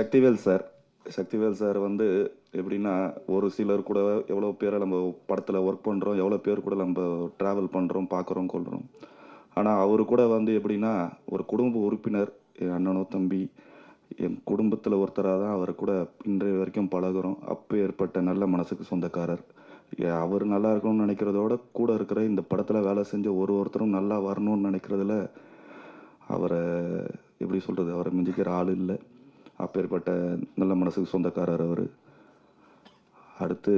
Sakthivel sir. Sakthivel sir வந்து எப்படின்னா ஒரு சிலர் கூட எவ்வளோ பேரை நம்ம படத்தில் ஒர்க் பண்ணுறோம் எவ்வளோ பேர் கூட நம்ம ட்ராவல் பண்ணுறோம் பார்க்குறோம் கொள்கிறோம் ஆனால் அவர் கூட வந்து எப்படின்னா ஒரு குடும்ப உறுப்பினர் என் அண்ணனோ தம்பி என் குடும்பத்தில் ஒருத்தராக தான் அவர் கூட இன்றைய வரைக்கும் பழகுறோம். அப்போ ஏற்பட்ட நல்ல மனசுக்கு சொந்தக்காரர். ஏ- அவர் நல்லா இருக்கணும்னு நினைக்கிறதோட கூட இருக்கிற இந்த படத்தில் வேலை செஞ்ச ஒரு ஒருத்தரும் நல்லா வரணும்னு நினைக்கிறதுல அவரை எப்படி சொல்கிறது அவரை மிஞ்சிக்கிற ஆள் இல்லை. அப்பேற்பட்ட நல்ல மனசுக்கு சொந்தக்காரர் அவர். அடுத்து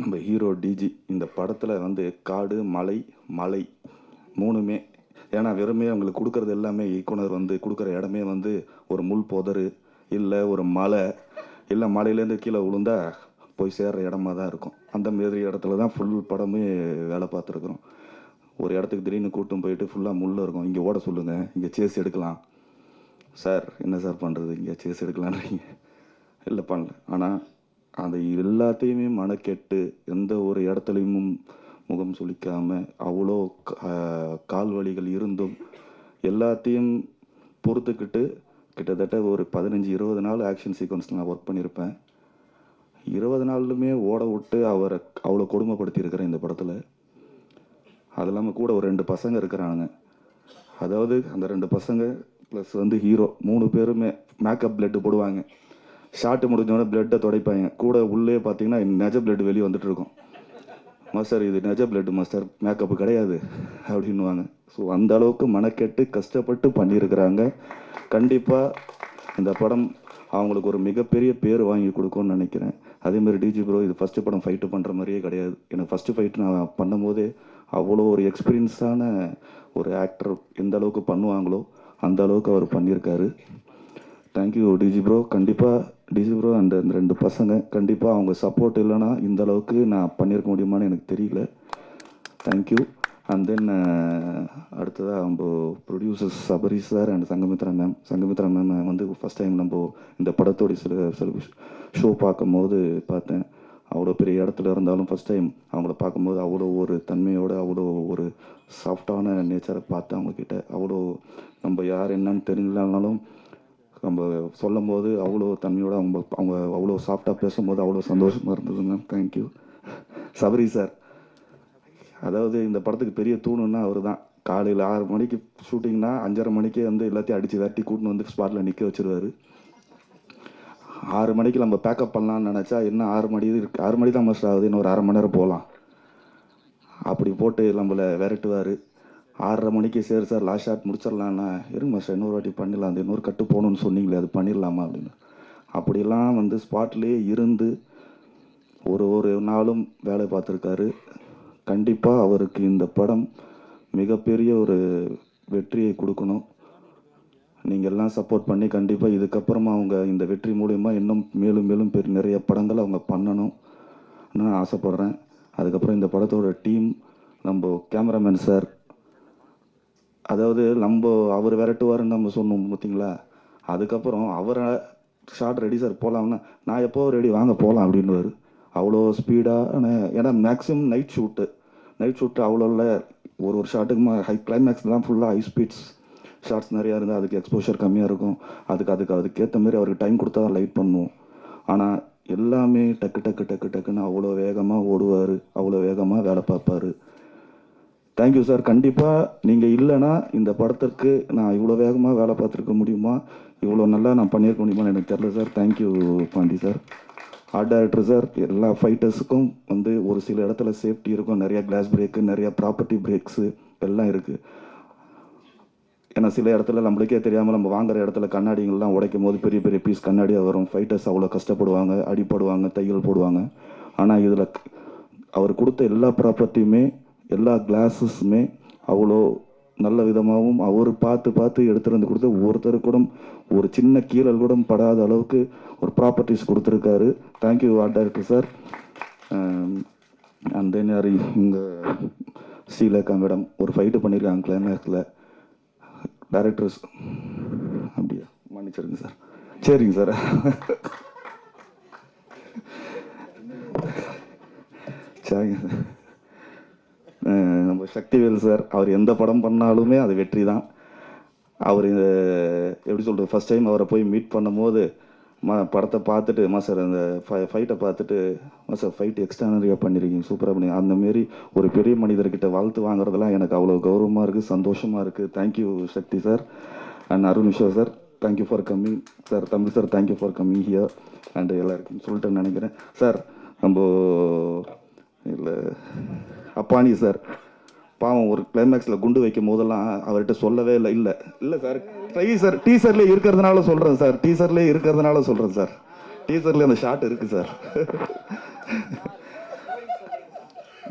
நம்ம ஹீரோ டிஜி இந்த படத்தில் வந்து காடு மலை மலை மூணுமே ஏன்னா வெறுமே அவங்களுக்கு கொடுக்குறது எல்லாமே இயக்குனர் வந்து கொடுக்குற இடமே வந்து ஒரு முள் புதரு இல்லை ஒரு மலை இல்லை மலையிலேருந்து கீழே விழுந்தா போய் சேர்ற இடமா தான் இருக்கும். அந்த மாதிரி இடத்துல தான் ஃபுல் படமே வேலை பார்த்துருக்குறோம். ஒரு இடத்துக்கு திடீர்னு கூட்டும் போயிட்டு ஃபுல்லாக முள் இருக்கும். இங்கே ஓட சொல்லுங்கள் இங்கே சேஸ் எடுக்கலாம். சார் என்ன சார் பண்ணுறது இங்கே சேஸ் எடுக்கலான்றீங்க. இல்லை பண்ணல. ஆனால் அதை எல்லாத்தையுமே மனக்கெட்டு எந்த ஒரு இடத்துலையும் முகம் சுளிக்காமல் அவ்வளோ கா- கால் வலிகள் இருந்தும் எல்லாத்தையும் பொறுத்துக்கிட்டு கிட்டத்தட்ட ஒரு பதினஞ்சு இருபது நாள் ஆக்ஷன் சீக்வன்ஸில் நான் ஒர்க் பண்ணியிருப்பேன். இருபது நாள்லுமே ஓட விட்டு அவரை அவ்வளோ கொடுமைப்படுத்தியிருக்கிறேன் இந்த படத்தில். அது இல்லாமல் கூட ஒரு ரெண்டு பசங்க இருக்கிறாங்க அதாவது அந்த ரெண்டு பசங்க ப்ளஸ் வந்து ஹீரோ மூணு பேருமே மேக்கப் பிளட்டு போடுவாங்க. ஷார்ட்டு முடிஞ்சோடனே பிளட்டை துடைப்பாங்க. கூட உள்ளே பார்த்தீங்கன்னா நெஜ பிளட் வெளியே வந்துட்டு இருக்கும். மாஸ்டர் இது நெஜ பிளட் மாஸ்டர் மேக்கப் கிடையாது அப்படின்னுவாங்க. ஸோ அந்த அளவுக்கு மனக்கெட்டு கஷ்டப்பட்டு பண்ணியிருக்கிறாங்க. கண்டிப்பாக இந்த படம் அவங்களுக்கு ஒரு மிகப்பெரிய பேர் வாங்கி கொடுக்கும்னு நினைக்கிறேன். அதேமாதிரி டிஜி ப்ரோ இது ஃபஸ்ட்டு படம் ஃபைட்டு பண்ணுற மாதிரியே கிடையாது. எனக்கு ஃபஸ்ட்டு ஃபைட் நான் பண்ணும்போதே அவ்வளோ ஒரு எக்ஸ்பீரியன்ஸான ஒரு ஆக்டர் எந்த அளவுக்கு பண்ணுவாங்களோ அந்த அளவுக்கு அவர் பண்ணியிருக்காரு. தேங்க்யூ டிஜி ப்ரோ கண்டிப்பாக டிஜி ப்ரோ அந்த அந்த ரெண்டு பசங்க கண்டிப்பாக அவங்க சப்போர்ட் இல்லைன்னா இந்த அளவுக்கு நான் பண்ணியிருக்க முடியுமான்னு எனக்கு தெரியல. தேங்க்யூ அண்ட் தென் அடுத்ததாக நம்ம producers Sabari sir and Sangamithra ma'am Sangamithra ma'am வந்து ஃபஸ்ட் டைம் நம்ம இந்த படத்தோடைய சில சில ஷோ பார்க்கும்போது பார்த்தேன். அவ்வளோ பெரிய இடத்துல இருந்தாலும் ஃபஸ்ட் டைம் அவங்கள பார்க்கும்போது அவ்வளோ ஒரு தன்மையோடு அவ்வளோ ஒரு சாஃப்டான நேச்சரை பார்த்து அவங்கக்கிட்ட அவ்வளோ நம்ம யார் என்னன்னு தெரியலனாலும் நம்ம சொல்லும் போது அவ்வளோ தன்மையோடு அவங்க அவங்க அவ்வளோ சாஃப்டாக பேசும்போது அவ்வளோ சந்தோஷமாக இருந்ததுங்க. தேங்க்யூ சபரி சார் அதாவது இந்த படத்துக்கு பெரிய தூணுன்னா அவர் தான் காலையில் ஆறு மணிக்கு ஷூட்டிங்னா அஞ்சரை மணிக்கே வந்து எல்லாத்தையும் அடித்து விரட்டி கூட்டின்னு வந்து ஸ்பாட்டில் நிற்க வச்சுருவாரு. ஆறு மணிக்கு நம்ம பேக்கப் பண்ணலாம்னு நினச்சா இன்னும் ஆறு மணி இருக்கு? ஆறு மணி தான் மாஸ்டர் ஆகுது. இன்னும் ஒரு அரை மணி நேரம் போகலாம் அப்படி போட்டு நம்மளை விரட்டுவார். ஆறரை மணிக்கு சரி சார் லாஸ்ட் ஷாட் முடிச்சிடலான்னா இருங்க மாஸ்டர் இன்னொரு வாட்டி பண்ணிடலாம். அந்த இன்னொரு கட்டு போகணும்னு சொன்னீங்களே அது பண்ணிடலாமா அப்படின்னு. அப்படிலாம் வந்து ஸ்பாட்லேயே இருந்து ஒரு ஒரு நாளும் வேலை பார்த்துருக்காரு. கண்டிப்பாக அவருக்கு இந்த படம் மிகப்பெரிய ஒரு வெற்றியை கொடுக்கணும். நீங்கள் எல்லாம் சப்போர்ட் பண்ணி கண்டிப்பாக இதுக்கப்புறமா அவங்க இந்த வெற்றி மூலயமா இன்னும் மேலும் மேலும் பெரிய நிறைய படங்கள் அவங்க பண்ணணும். நான் ஆசைப்பட்றேன். அதுக்கப்புறம் இந்த படத்தோட டீம் நம்ம கேமராமேன் சார் அதாவது நம்ம அவர் விரட்டுவாருன்னு நம்ம சொன்னோம் பார்த்தீங்களா? அதுக்கப்புறம் அவரை ஷார்ட் ரெடி சார் போகலாம்னா நான் எப்போ ரெடி வாங்க போகலாம் அப்படின்வார் அவ்வளோ ஸ்பீடாக ஏன்னா maximum night shoot night shoot அவ்வளோ இல்லை. ஒரு ஒரு ஷாட்டுக்குமா ஹை கிளைமேக்ஸ் தான் ஃபுல்லாக ஹை ஸ்பீட்ஸ் ஷார்ட்ஸ் நிறையா இருந்தால் அதுக்கு எக்ஸ்போஷர் கம்மியாக இருக்கும். அதுக்கு அதுக்கு அதுக்கேற்ற மாதிரி அவருக்கு டைம் கொடுத்தா தான் லைட் பண்ணுவோம் ஆனால் எல்லாமே டக்கு டக்கு டக்கு டக்குன்னு அவ்வளோ வேகமாக ஓடுவார். அவ்வளோ வேகமாக வேலை பார்ப்பாரு. தேங்க்யூ சார் கண்டிப்பாக நீங்கள் இல்லைன்னா இந்த படத்திற்கு நான் இவ்வளோ வேகமாக வேலை பார்த்துருக்க முடியுமா? இவ்வளோ நல்லா நான் பண்ணியிருக்க முடியுமான்னு எனக்கு தெரில sir thank you Pandi sir art director sir எல்லா ஃபைட்டர்ஸுக்கும் வந்து ஒரு சில இடத்துல சேஃப்டி இருக்கும். நிறையா கிளாஸ் பிரேக்கு நிறையா ப்ராப்பர்ட்டி பிரேக்ஸு எல்லாம் இருக்குது ஏன்னா சில இடத்துல நம்மளுக்கே தெரியாமல் நம்ம வாங்குற இடத்துல கண்ணாடிங்கள்லாம் உடைக்கும் போது பெரிய பெரிய பீஸ் கண்ணாடியாக வரும். ஃபைட்டர்ஸ் அவ்வளோ கஷ்டப்படுவாங்க அடிப்படுவாங்க தையல் போடுவாங்க. ஆனால் இதில் அவர் கொடுத்த எல்லா ப்ராப்பர்ட்டியுமே எல்லா கிளாஸஸுமே அவ்வளோ நல்ல விதமாகவும் அவர் பார்த்து பார்த்து எடுத்துகிட்டு வந்து கொடுத்து ஒருத்தர் கூட ஒரு சின்ன கீழல் கூட படாத அளவுக்கு ஒரு ப்ராப்பர்ட்டிஸ் கொடுத்துருக்காரு. Thank you art director sir and then யார் இங்கே ஸ்ரீலேகா மேடம் ஒரு ஃபைட்டு பண்ணியிருக்காங்க கிளைமேக்ஸில் டைரக்டர்ஸ் அப்படியா? மன்னிச்சிருங்க சார். சரிங்க சார். சரிங்க சார். நம்ம சக்திவேல் சார் அவர் எந்த படம் பண்ணாலுமே அது வெற்றி தான் அவர் எப்படி சொல்கிறது ஃபஸ்ட் டைம் அவரை போய் மீட் பண்ணும்போது மா படத்தை பார்த்துட்டு மாஸ்டர் அந்த ஃபை ஃபைட்டை பார்த்துட்டு மாஸ்டர் ஃபைட் எக்ஸ்ட்ரானரியாக பண்ணியிருக்கீங்க சூப்பராக பண்ணி அந்த மாரி ஒரு பெரிய மனிதர்கிட்ட வாழ்த்து வாங்குறதெல்லாம் எனக்கு அவ்வளோ கௌரவமாக இருக்குது சந்தோஷமாக இருக்குது thank you Sakthi sir and Arun Viswa sir thank you for coming sir Tamil sir thank you for coming here and எல்லாருக்கும் சொல்லிட்டேன்னு நினைக்கிறேன். சார் நம்ம இல்லை அப்பானி சார் பாவம் ஒரு கிளைமேக்ஸில் குண்டு வைக்கும் போதெல்லாம் அவர்கிட்ட சொல்லவே இல்லை. இல்லை இல்லை சார் டீசர் டீசர்லேயே இருக்கிறதுனால சொல்கிறேன் சார் டீசர்லேயே இருக்கிறதுனால சொல்கிறேன் சார் டீசர்லேயே அந்த ஷாட் இருக்குது சார்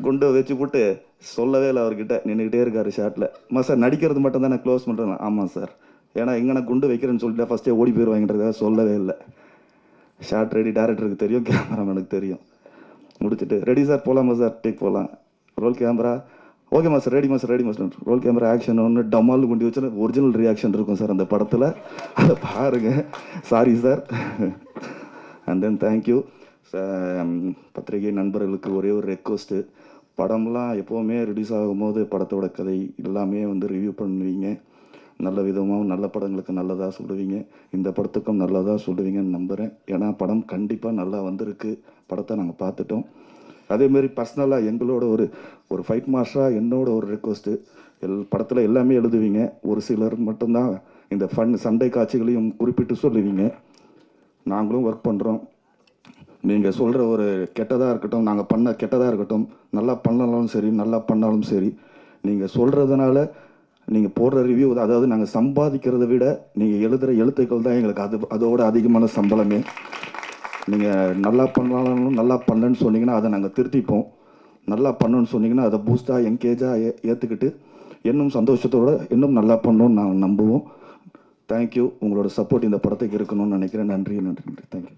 குண்டை வச்சு போட்டு சொல்லவே இல்லை அவர்கிட்ட. நின்றுக்கிட்டே இருக்காரு ஷாட்டில் அம்மா சார் நடிக்கிறது மட்டும் தான் நான் க்ளோஸ் பண்ணுறேன் ஆமாம் சார் ஏன்னா எங்கே நான் குண்டு வைக்கிறேன்னு சொல்லிட்டு ஃபஸ்ட்டே ஓடி போயிடுவாங்கன்றதுக்காக சொல்லவே இல்லை. ஷார்ட் ரெடி டேரக்டருக்கு தெரியும் கேமராமேனுக்கு தெரியும். முடிச்சுட்டு ரெடி சார் போகலாமா சார் டேக் போகலாம் roll camera okay master ready master ready master. Roll camera action ஒன்று டமால் குண்டி வச்சு ஒரிஜினல் ரியாக்ஷன் இருக்கும் சார் அந்த படத்தில். அதை பாருங்க. Sorry. Sir and then thank you பத்திரிகை நண்பர்களுக்கு ஒரே ஒரு ரெக்வஸ்ட்டு படம்லாம் எப்போவுமே ரிலீஸ் ஆகும்போது படத்தோட கதை எல்லாமே வந்து ரிவ்யூ பண்ணுவீங்க. நல்ல விதமாகவும் நல்ல படங்களுக்கு நல்லதாக சொல்லுவீங்க. இந்த படத்துக்கும் நல்லதாக சொல்லுவீங்கன்னு நம்புகிறேன் ஏன்னா படம் கண்டிப்பாக நல்லா வந்திருக்கு. படத்தை நாங்கள் பார்த்துட்டோம். அதேமாரி பர்சனலாக எங்களோட ஒரு ஒரு ஃபைட் மாஸ்டராக என்னோட ஒரு ரெக்வஸ்ட்டு எல் படத்தில் எல்லாமே எழுதுவீங்க. ஒரு சிலர் மட்டும்தான் இந்த ஃபன் சண்டை காட்சிகளையும் குறிப்பிட்டு சொல்லுவீங்க. நாங்களும் ஒர்க் பண்ணுறோம் நீங்கள் சொல்கிற ஒரு கெட்டதாக இருக்கட்டும் நாங்கள் பண்ண கெட்டதாக இருக்கட்டும் நல்லா பண்ணாலும் சரி நல்லா பண்ணாலும் சரி நீங்கள் சொல்கிறதுனால நீங்கள் போடுற ரிவ்யூ அதாவது நாங்கள் சம்பாதிக்கிறத விட நீங்கள் எழுதுகிற எழுத்துக்கள் தான் எங்களுக்கு அது அதோட அதிகமான சம்பளமே. நீங்கள் நல்லா பண்ணாலும் நல்லா பண்ணுன்னு சொன்னீங்கன்னா அதை நாங்கள் திருத்திப்போம். நல்லா பண்ணணும்னு சொன்னீங்கன்னா அதை பூஸ்டாக என்கேஜாக ஏ ஏற்றுக்கிட்டு இன்னும் சந்தோஷத்தோடு இன்னும் நல்லா பண்ணணும்னு நாங்கள் நம்புவோம். தேங்க்யூ உங்களோட சப்போர்ட் இந்த படத்துக்கு இருக்கணும்னு நினைக்கிறேன். நன்றி நன்றி நன்றி. தேங்க்யூ